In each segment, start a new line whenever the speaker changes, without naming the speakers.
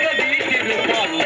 வீட்டிருப்பான் நாடு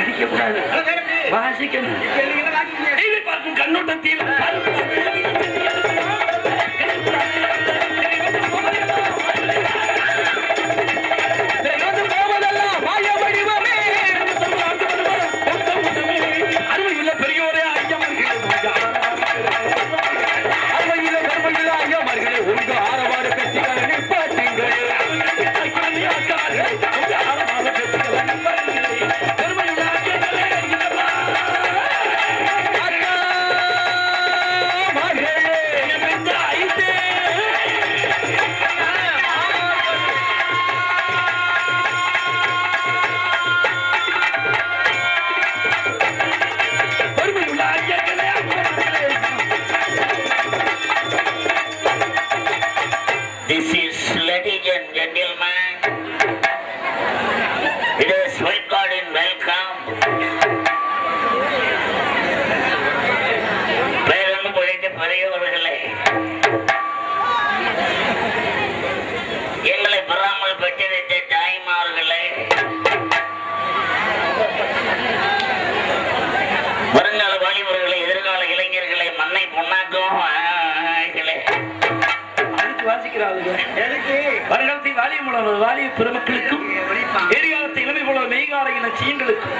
அடிக்கக்கூடாது வாசிக்கணும். பார்க்கும் கண்ணோட்டத்தில் அதுக்கு வாசிக்கிறாளுங்க வருங்காலத்தை வாலிய மூலம் வாலிய பெருமக்களுக்கும் எதிர்காலத்தை இளமை போல மெய்கால இன சீங்களுக்கும்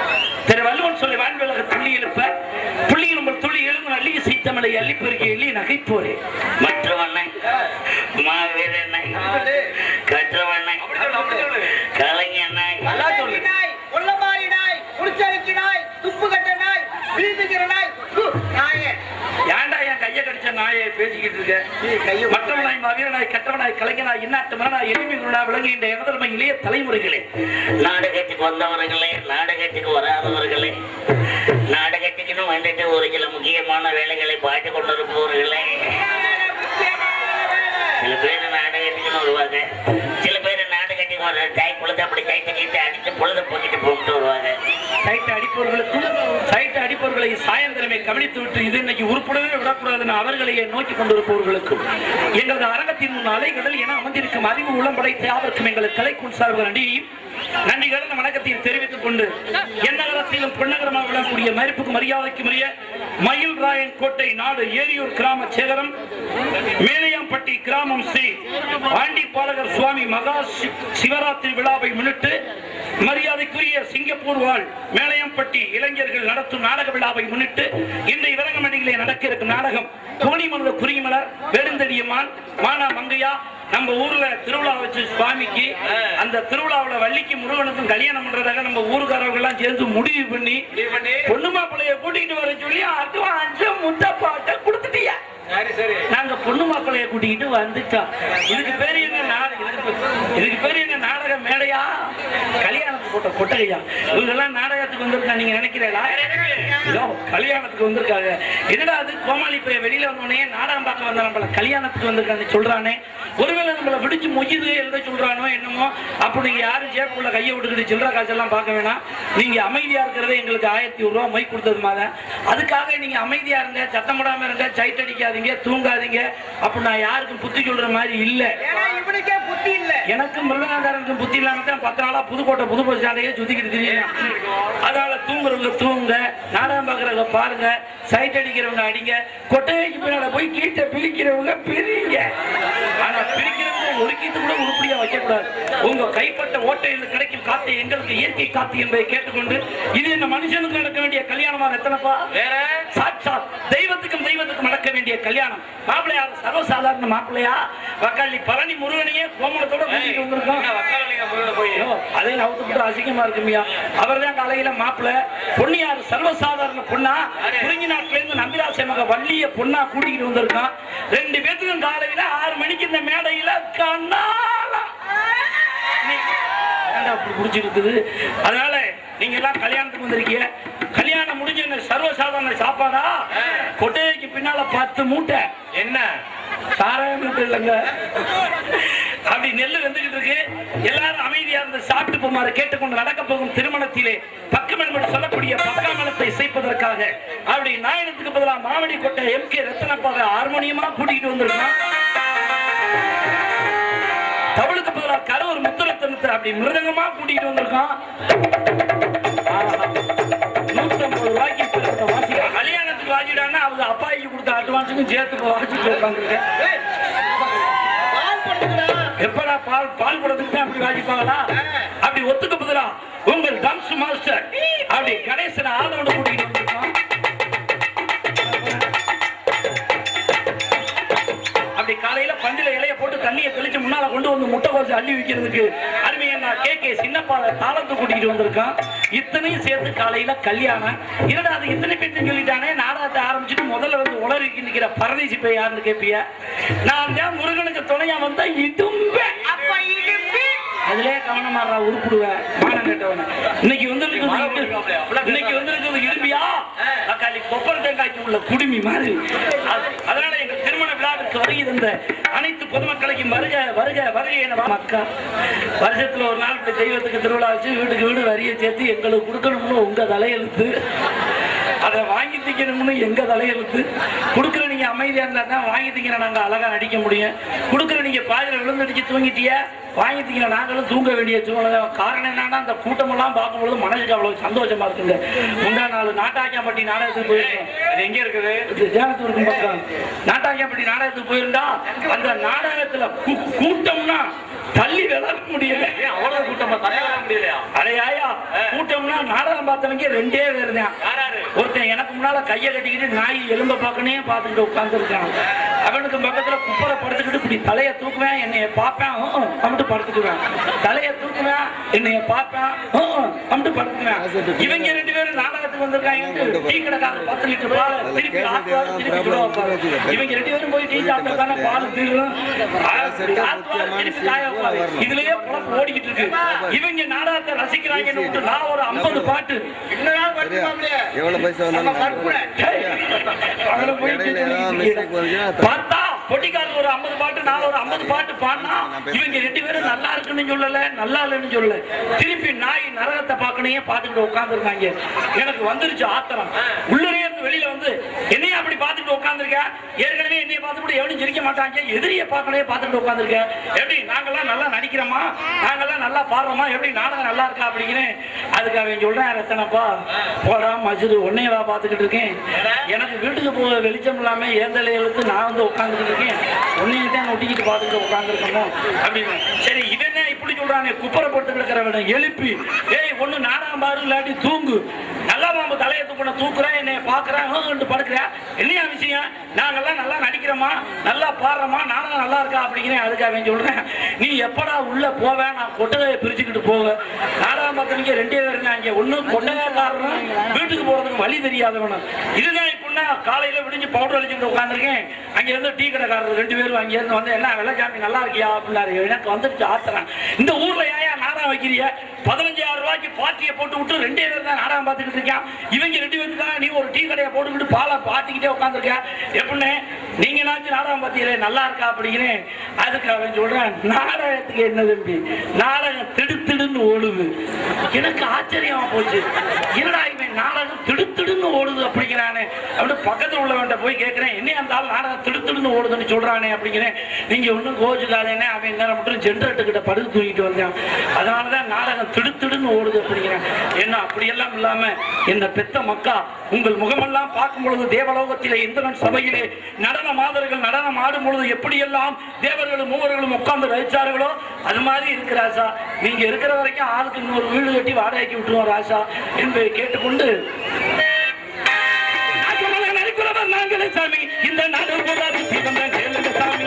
திரு வள்ளுவன் சொல்லி வான்விலக துள்ளி எழுப்ப புள்ளியில் உங்கள் துள்ளி எழுந்து அள்ளிய சீத்தமலை அள்ளி பெருகி எள்ளி நகைப்போரே.
மற்றவண்ணை மாவீரனை கற்றவண்ணை கலைஞனை
நாயை
பேசிக்கிட்டு இருக்க. மற்றவனாய் மாவீரனாய் கற்றவனாய் கலைஞனாய் இன்னாட்டு மரனாய் எளிமைகளா விளங்குகின்ற எனதர்மை இளைய தலைமுறைகளே.
நாடகத்துக்கு வந்தவர்களே நாடகத்துக்கு வராதவர்களே நாடகத்துக்குன்னு வந்துட்டு ஒரு சில முக்கியமான வேலைகளை பார்த்து கொண்டிருப்பவர்களே. சில பேர் நாடகத்துக்குன்னு வருவாங்க. சில அப்படி கை போக்கிட்டு போட்டு வருவாங்க
சைட்டு அடிப்பவர்களுக்கும் சைட்டு அடிப்பவர்களை சாயந்தரமே கவனித்து விட்டு இது இன்னைக்கு உருப்படவே விடக்கூடாதுன்னு அவர்களையே நோக்கி கொண்டிருப்பவர்களுக்கும் எங்களது அரங்கத்தின் முன் அலைகடல் என அமர்ந்திருக்கும் அறிவு உள்ளம் படைத்த யாவருக்கும் கலைக்குள் சார்பு
நன்றி. கலந்த வணக்கத்தையும் தெரிவித்துக் கொண்டு எண்ணகரத்திலும் பொன்னகரமாக விளங்கக்கூடிய மதிப்புக்கு மரியாதைக்கு உரிய மயில் ராயன் கோட்டை நாடு ஏரியூர் கிராம சேகரம் மேலையாம்பட்டி கிராமம் ஸ்ரீ ஆண்டிப்பாலகர் சுவாமி மகா சிவராத்திரி விழாவை முன்னிட்டு மரியாதைக்குரிய சிங்கப்பூர் வாழ் மேலையம்பட்டி இளைஞர்கள் நடத்தும் நாடக விழாவை முன்னிட்டு இன்றைய விலங்கமணியிலே நடக்க இருக்கும் நாடகம் கோணிமலர் குறிமலர் வேடுந்தடியம்மான் மானா மங்கையா நம்ம ஊர்ல திருவிழா வச்சு சுவாமிக்கு அந்த திருவிழாவுல வள்ளிக்கு முருகனுக்கும் கல்யாணம் பண்றதாக நம்ம ஊருக்காரவங்க எல்லாம் சேர்ந்து முடிவு பண்ணி பொண்ணு மாப்பிள்ளைய கூட்டிக்கிட்டு வர சொல்லி அட்வான்ஸ் முத்தப்பாட்ட கொடுத்துட்டியா?
சரி சரி.
நாங்க பொண்ணு மாப்பிள்ளைய கூட்டிக்கிட்டு வந்துட்டோம். இதுக்கு பேரு என்ன இதுக்கு பேர் என்ன நாடக மேடையா? கல்யாணத்துக்கு போட்ட கொட்டகையா? இவங்க எல்லாம் நாடகத்துக்கு வந்திருக்கா நீங்க நினைக்கிறீங்களா? கல்யாணத்துக்கு வந்திருக்காங்க. என்னடா அது? கோமாளி போய் வெளியில வந்தோடனே நாடகம் பார்க்க வந்த நம்மள கல்யாணத்துக்கு வந்திருக்காங்க சொல்றானே. ஒருவேளை நம்மள பிடிச்சு மொய்யுது எழுத சொல்றானோ என்னமோ அப்படி யாரு? யாரும் ஜேப்புள்ள கையை விட்டுக்கிட்டு சில்லற காசெல்லாம் பார்க்க வேணாம். நீங்க அமைதியா இருக்கிறதே எங்களுக்கு ஆயிரத்தி ரூபா மொய் கொடுத்தது மாதிரி அதுக்காக நீங்க அமைதியா இருங்க சத்தம் போடாம இருங்க சைட் அடிக்காதீங்க தூங்காதீங்க. அப்ப நான் யாருக்கும் புத்தி சொல்ற மாதிரி இல்ல.
புத்தி இல்ல.
எனக்கு மிருதகாரனுக்கு புத்தி இல்லாம தான் பத்து நாளா புதுக்கோட்டை புது பஸ் தெரியும் அதனால தூங்குறவங்க தூங்குங்க நாடகம் பாக்குறவங்க பாருங்க சைட் அடிக்கிறவங்க அடிங்க கொட்டைக்கு பின்னால போய் கீட்டை பிரிக்கிறவங்க பிரிங்க. ஆனா பிரிக்கிறவங்க ஒதுக்கிட்டு கூட உருப்படியா வைக்கக்கூடாது. உங்க கைப்பட்ட ஓட்டையில் கிடைக்கும் காத்து எங்களுக்கு இயற்கை காத்து என்பதை கேட்டுக்கொண்டு இது என்ன மனுஷனுக்கு நடக்க வேண்டிய கல்யாணமா எத்தனைப்பா?
வேற?
சாட்சாத். தெய்வத்துக்கும் தெய்வத்துக்கும் நடக்க வேண்டிய கல்யாணம். மாப்பிள்ளையார் சர்வசாதாரண மாப்பிள்ளையா? வக்காளி பழனி முருகனையே கூட்டிட்டு வந்திருக்கோம் அதே அவுத்துக்கிட்டு அசிங்கமா இருக்குமியா அவர் தான் காலையில மாப்பிள்ள. பொன்னியார் சர்வசாதாரண பொண்ணா? குறிஞ்சி நாட்டுல இருந்து நம்பிராசை மக வள்ளிய பொண்ணா கூட்டிக்கிட்டு வந்திருக்கான். ரெண்டு பேத்துக்கும் காலையில ஆறு மணிக்கு இந்த மேடையில கண்ணாலா ஏன்டா அப்படி புடிச்சிருக்குது அதனால நீங்க எல்லாம் கல்யாணத்துக்கு வந்திருக்கீங்க. கல்யாணம் முடிஞ்ச சர்வசாதாரண சாப்பாடா? கொட்டைக்கு பின்னால பத்து மூட்டை.
என்ன?
சாராயம் இல்லைங்க. அப்படி நெல்லு வந்துகிட்டு இருக்கு. எல்லாரும் அமைதியா இருந்து சாப்பிட்டு போமாறு கேட்டுக்கொண்டு நடக்க போகும் திருமணத்திலே பக்கம் என்று சொல்லக்கூடிய பக்காமலத்தை இசைப்பதற்காக அப்படி நாயனத்துக்கு பதிலாக மாவடி கொட்டை எம் கே ரத்தனப்பாக ஹார்மோனியமா கூட்டிகிட்டு வந்திருக்கான் தமிழுக்கு பதிலாக கரூர் முத்துரத்தனத்தை அப்படி மிருதங்கமா கூட்டிகிட்டு வந்திருக்கான். ஆஹா. நூத்தம்பது ரூபாய்க்கு இப்ப வாசிக்கலாம் கல்யாணத்துக்கு வாங்கிட்டாங்கன்னா அவங்க அப்பாய்க்கு கொடுத்த அட்வான்ஸுக்கும் சேர்த்து வாசிட்டு உட்காந்துருக்கேன் எப்படா பால் பால் குடத்துக்கு அப்படி வாசிப்பாங்களா? அப்படி ஒத்துக்க பதிலா உங்கள் டம்ஸ் மாஸ்டர் அப்படி கணேசன் ஆதரவோட கூட்டிகிட்டு வந்திருக்கோம் அப்படி காலையில பந்தில இலை தண்ணியை தெளிச்சு முன்னால கொண்டு வந்து முட்டை கோசு அள்ளி வைக்கிறதுக்கு அருமையா கே. கே. சின்னப்பால தாளத்தை கூட்டிகிட்டு வந்திருக்கான். இத்தனையும் சேர்த்து காலையில கல்யாணம். என்னடா அது இத்தனை பேர்த்து சொல்லிட்டானே? நாடகத்தை ஆரம்பிச்சுட்டு முதல்ல வந்து உளறிக்கு நிக்கிற பரதேசி போய் யாருன்னு கேப்பிய? நான் தான் முருகனுக்கு துணையா வந்தா இடும்பேன்
அப்ப இடுப்பு.
அதிலே கவனமா உருப்பிடுவேன் மானம் கேட்டவன. இன்னைக்கு வந்து இன்னைக்கு வந்து இருக்குது இரும்பியா தக்காளி கொப்பரை தேங்காய்க்கு உள்ள குடுமி மாதிரி. அது- அதனால எங்க திருமண விழாவிற்கு வருகை தந்த பொதுமக்களுக்கு வருக வருக வருக என மக்கா. வருஷத்துல ஒரு நாள் இப்படி தெய்வத்துக்கு திருவிழா வச்சு வீட்டுக்கு வீடு வரிய சேர்த்து எங்களுக்கு கொடுக்கணும்னு உங்க தலையெழுத்து. அதை வாங்கி திக்கணும்னு எங்க தலையெழுத்து கொடுக்குற நீங்க அமைதியா இருந்தா தான் வாங்கி நாங்க அழகா நடிக்க முடியும். கொடுக்குற நீங்க பாதியில விழுந்தடிச்சு தூங்கிட்டிய? வாங்கி நாங்களும் தூங்க வேண்டிய சூழ்நிலை. காரணம் என்னன்னா அந்த கூட்டமெல்லாம் பார்க்கும்பொழுது மனசுக்கு அவ்வளவு சந்தோஷமா இருக்குங்க. முந்தா நாள் நாட்டாக்கியாம்பட்டி நாடகத்துக்கு போயிருக்கோம்
அது எங்க இருக்குது?
ஜேனத்தூருக்கு பக்கம் நாட்டாக்கியாம்பட்டி நாடகத்துக்கு போயிருந்தா அந்த நாடகத்துல கூட்டம்னா தள்ளி விளக்க முடியல.
அவ்வளவு கூட்டமா? தலை வர முடியலையா?
அடையாயா கூட்டம்னா நாடகம் பார்த்தவங்க ரெண்டே பேர் தான்
யாராரு
ஒருத்தன் எனக்கு முன்னால கையை கட்டிக்கிட்டு நாய் எலும்ப பார்க்கனே பார்த்துக்கிட்டு உட்காந்துருக்கான் அவனுக்கு பக்கத்துல குப்பரை படுத்துக்கிட்டு இப்படி தலையை தூக்குவேன் என்னைய பார்ப்பேன் அம்பிட்டு படுத்துக்குவேன். தலையை தூக்குவேன் என்னைய பார்ப்பேன் அம்பிட்டு படுத்துக்குவேன். இவங்க ரெண்டு பேரும் நாடகத்துக்கு வந்திருக்காங்க டீ கடைக்காக பத்து லிட்டர் பால் திருப்பி ஆத்துவாரு திருப்பி. இவங்க ரெண்டு பேரும் போய் டீ சாப்பிட்டா தானே பால் தீரும். திருப்பி காய வைப்பாரு. இதுலயே குழப்பம் ஓடிக்கிட்டு இருக்கு. இவங்க நாடகத்தை ரசிக்கிறாங்கன்னு விட்டு நான் ஒரு ஐம்பது பாட்டு.
எவ்வளவு பைசா வந்தாலும்
பார்த்தா பொட்டிக்காரர் ஒரு 50 பாட்டு நான் ஒரு 50 பாட்டு பாடினா இவங்க ரெண்டு பேரும் நல்லா இருக்குன்னு சொல்லல நல்லா இல்லைன்னு சொல்லல. திருப்பி நாய் நரகத்தை பார்க்கணையே பார்த்துக்கிட்டு உட்காந்துருக்காங்க எனக்கு வந்துருச்சு ஆத்திரம். உள்ளே இருந்து வெளியில வந்து என்னைய அப்படி பார்த்துட்டு உட்காந்து உட்காந்துருக்க ஏற்கனவே என்னைய பார்த்து கூட எவனும் சிரிக்க மாட்டாங்க. எதிரிய பார்க்கலையே பார்த்துட்டு உட்காந்துருக்க எப்படி நாங்கெல்லாம் நல்லா நடிக்கிறோமா? நாங்கெல்லாம் நல்லா பாடுறோமா? எப்படி நாடகம் நல்லா இருக்கா? அப்படிங்கிறேன் அதுக்காக சொல்றேன் ரத்தனப்பா போடா மஜுது உன்னையவா பார்த்துக்கிட்டு இருக்கேன். எனக்கு வீட்டுக்கு போக வெளிச்சம் இல்லாம ஏந்தலைகளுக்கு நான் வந்து உட்காந்துக்கிட்டு இருக்கேன். உன்னையும் தான் ஒட்டிக்கிட்டு பார்த்துக்கிட்டு உட்காந்துருக்கணும் அப்படின்னு சரி இவன் என்ன இப்படி சொல்றானே குப்பரை கிடக்கிறவன எழுப்பி ஏய் ஒண்ணு நாடாம் பாரு இல்லாட்டி தூங்கு. நல்லா பாம்பு தலையை தூக்கின தூக்குறேன் என்னை பாக்குறேன் படுக்கிறேன் என்னையா விஷயம்? நாங்கெல்லாம் நல்லா நடிக்கிறோமா? நல்லா பாடுறோமா? நானும் நல்லா இருக்கா அப்படிங்கிறேன் அதுக்காக சொல்றேன். நீ எப்படா உள்ள போவேன் நான் கொட்டகையை பிரிச்சுக்கிட்டு போவேன். நாடாம் பார்த்தவங்க ரெண்டே பேருங்க. அங்கே ஒண்ணு கொட்டகைக்காரனும் வீட்டுக்கு போறதுக்கு வழி தெரியாதவனும். இதுதான் இப்படின்னா காலையில விடிஞ்சு பவுடர் அடிச்சுட்டு உட்காந்துருக்கேன் அங்க இருந்து டீ கடைக்காரர் ரெண்டு பேரும் அங்க இருந்து வந்து என்ன வெள்ளச்சாமி நல்லா இருக்கியா? அப்படின்னாரு. எனக்கு வந்துருச்சு ஆத்துறேன் இந்த ஊர்ல ஏன் நாடகம் வைக்கிறிய பதினஞ்சாயிரம் ரூபாய்க்கு பாட்டியை போட்டு விட்டு ரெண்டே பேர் தான் நாடகம் பார்த்துக்கிட்டு இருக்கான். இவங்க ரெண்டு பேருக்கு தான் நீ ஒரு டீ கடையை போட்டுக்கிட்டு பாலை பாட்டிக்கிட்டே உட்காந்துருக்க எப்படின்னு நீங்க நாச்சு நாடகம் பார்த்தீங்களே நல்லா இருக்கா? அப்படிங்கிறேன். அதுக்கு அவன் சொல்றேன் நாடகத்துக்கு என்ன தம்பி? நாடகம் திடுத்திடுன்னு ஓடுது. எனக்கு ஆச்சரியமா போச்சு. என்னடா இவன் நாடகம் திடுத்திடுன்னு ஓடுது அப்படிங்கிறானே. அப்படின்னு பக்கத்தில் உள்ளவன்ட்ட போய் கேட்குறேன் என்ன அந்த ஆள் நாடகம் திடுத்திடுன்னு ஓடுதுன்னு சொல்கிறானே அப்படிங்கிறேன். நீங்க ஒன்றும் கோச்சுக்காதேனே அவன் நேரம் மட்டும் ஜென்ரேட்டர்கிட்ட படுத்து தூங்கிட்டு வந்தான். அதனாலதான் நாடகம் திடுத்திடுன்னு ஓடுது அப்படிங்கிறேன். என்ன அப்படியெல்லாம் இல்லாமல் என்ன பெத்த மக்கா உங்கள் முகமெல்லாம் பார்க்கும் பொழுது தேவலோகத்திலே இந்திரன் சபையிலே நடன மாதர்கள் நடனம் ஆடும் பொழுது எப்படியெல்லாம் தேவர்களும் மூவர்களும் உட்கார்ந்து ரசிச்சார்களோ அது மாதிரி இருக்கு ராசா நீங்கள் இருக்கிற வரைக்கும் ஆளுக்கு இன்னொரு வீடு கட்டி வாடகைக்கு விட்டுருவோம் ராசா என்பதை கேட்டுக்கொண்டு நரிக்குறவர் நாங்களே சாமி. இந்த நாடு பூரா சுத்தி வந்த கேளுங்க சாமி.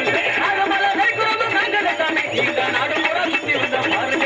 நாங்களே சாமி. இந்த நாடு பூரா சுத்தி வந்த பாருங்க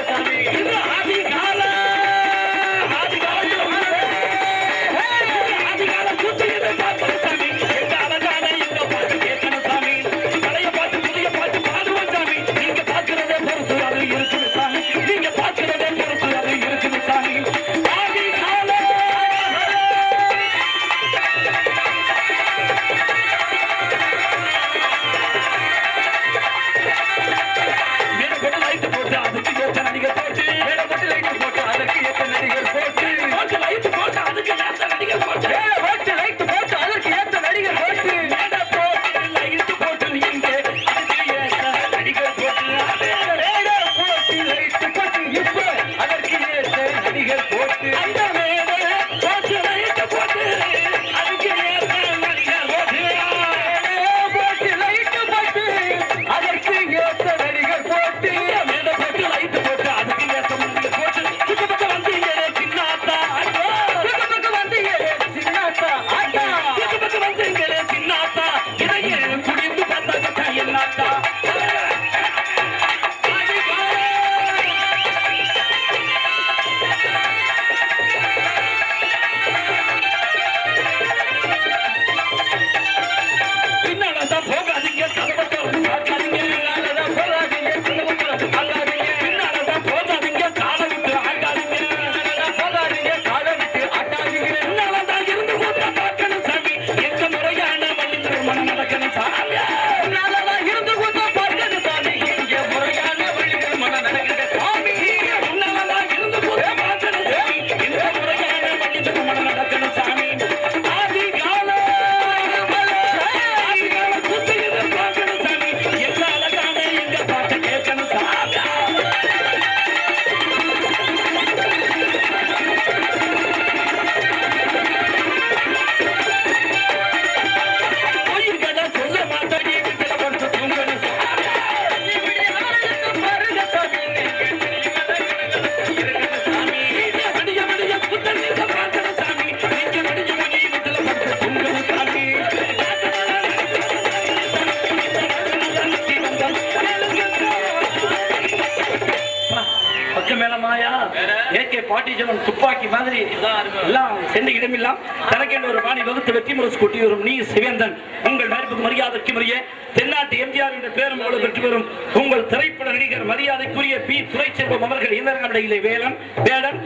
எந்த சென்ற இடமெல்லாம் தனக்கென்று ஒரு பாணி வகுத்து வெற்றி முரசு கொட்டி வரும். நீ சிவேந்தன் உங்கள் நடிப்புக்கு மரியாதைக்கு முறையே தென்னாட்டு எம்ஜிஆர் என்ற பேரும் அவ்வளவு பெற்று வரும். உங்கள் திரைப்பட நடிகர் மரியாதைக்குரிய பி. துரைச்செல்வம் அவர்கள் இளைஞர்களிடையிலே நடையிலே வேலன் வேடன்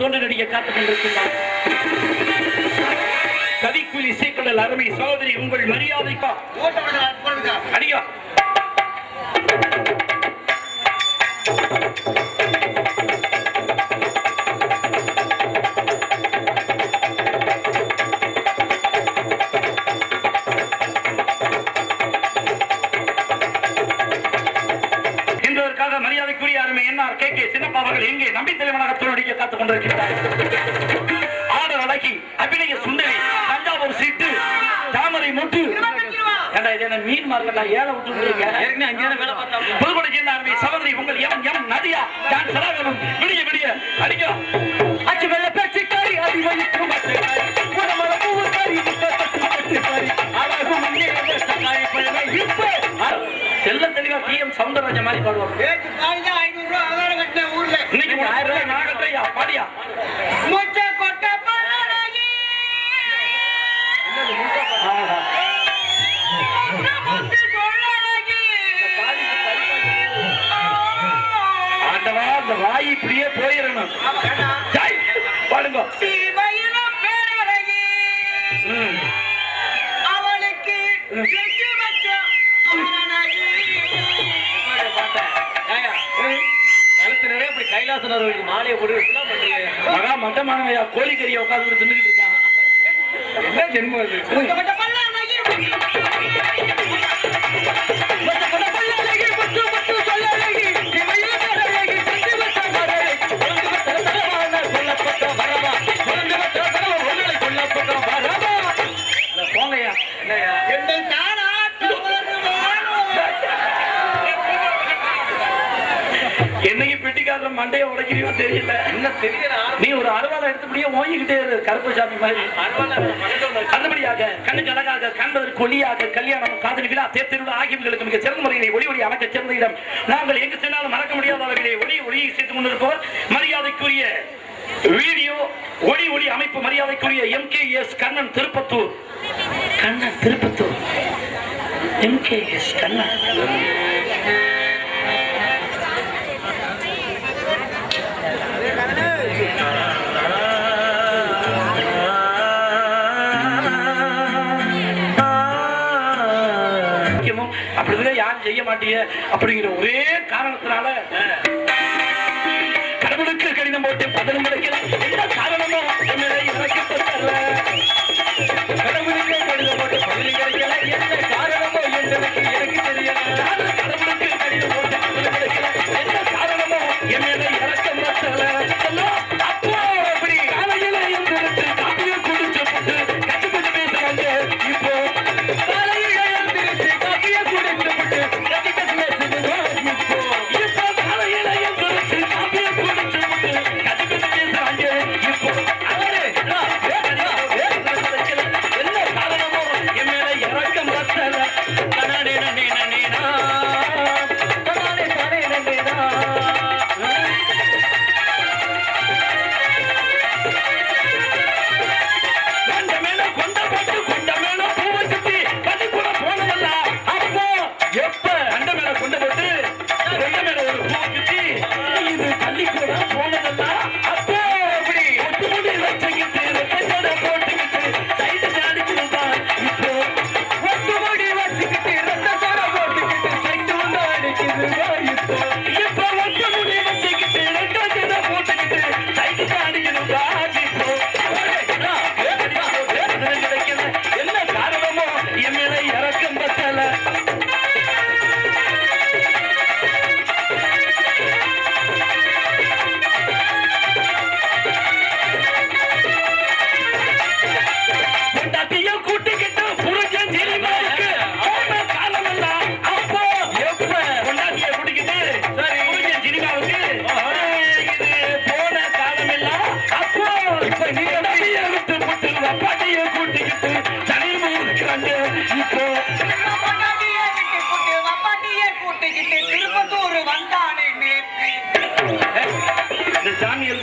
தோன்றி நடிகை காத்துக் கொண்டிருக்கிறார். கவிக்குள் இசைக்கடல் அருமை சகோதரி உங்கள் மரியாதைக்கா? அடியா ஐயா டாக்டரா வேணும். விடிய விடிய. அடிக்கலாம் இப்படியே போயிடணும் பாடுங்க.
இப்படி கைலாசனர்
மாலையை போட்டு
மகா மட்டமானவையா கோழிக்கறியை உட்காந்து தின்னுட்டு இருக்கான்.
என்ன
என்னைக்கு பிட்டிக்காத மண்டையை உடைக்கிறியோ தெரியல.
என்ன தெரியல?
நீ ஒரு அருவாலை எடுத்தபடியே ஓங்கிக்கிட்டே இரு கருப்பசாமி மாதிரி. அதுபடியாக கண்ணுக்கு அழகாக கண்பதற்கு ஒளியாக கல்யாணம் காதல் விழா தேர்தலுள்ள ஆகியவர்களுக்கு மிக சிறந்த முறையிலே ஒளி ஒளி அமைக்க சிறந்த இடம். நாங்கள் எங்கு சென்றாலும் மறக்க முடியாதவர்களே ஒளி ஒளியை சேர்த்து கொண்டிருப்பவர் மரியாதைக்குரிய வீடியோ ஒளி ஒளி அமைப்பு மரியாதைக்குரிய M K S Kannan Tirupattur. Kannan Tirupattur. M K S Kannan. அப்படிதான் யாரும் செய்ய மாட்டீங்க அப்படிங்கிற ஒரே காரணத்தினால கடவுளுக்கு கடிதம் போட்டு பதில் முடிக்கலாம் என்ன காரணமோ எனக்கு தெரியல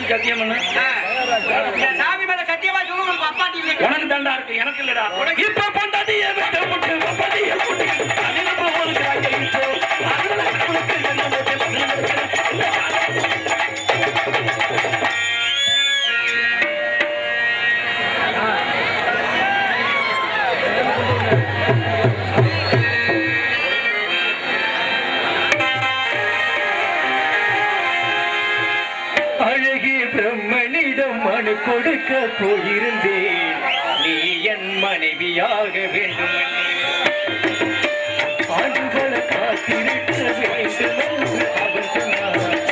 சத்தியம் பண்ணு
சாமி மேல சத்தியமா சொல்லுங்க உங்களுக்கு அப்பா நீ
உனக்கு தண்டா இருக்கு எனக்கு இல்லடா. இப்ப பொண்டாட்டி
பொண்டாட்டி Thank you. கேட்க போயிருந்தேன். நீ என் மனைவியாக வேண்டும். ஆண்களை காத்திருக்க வேண்டும் அவன் சொன்னான்.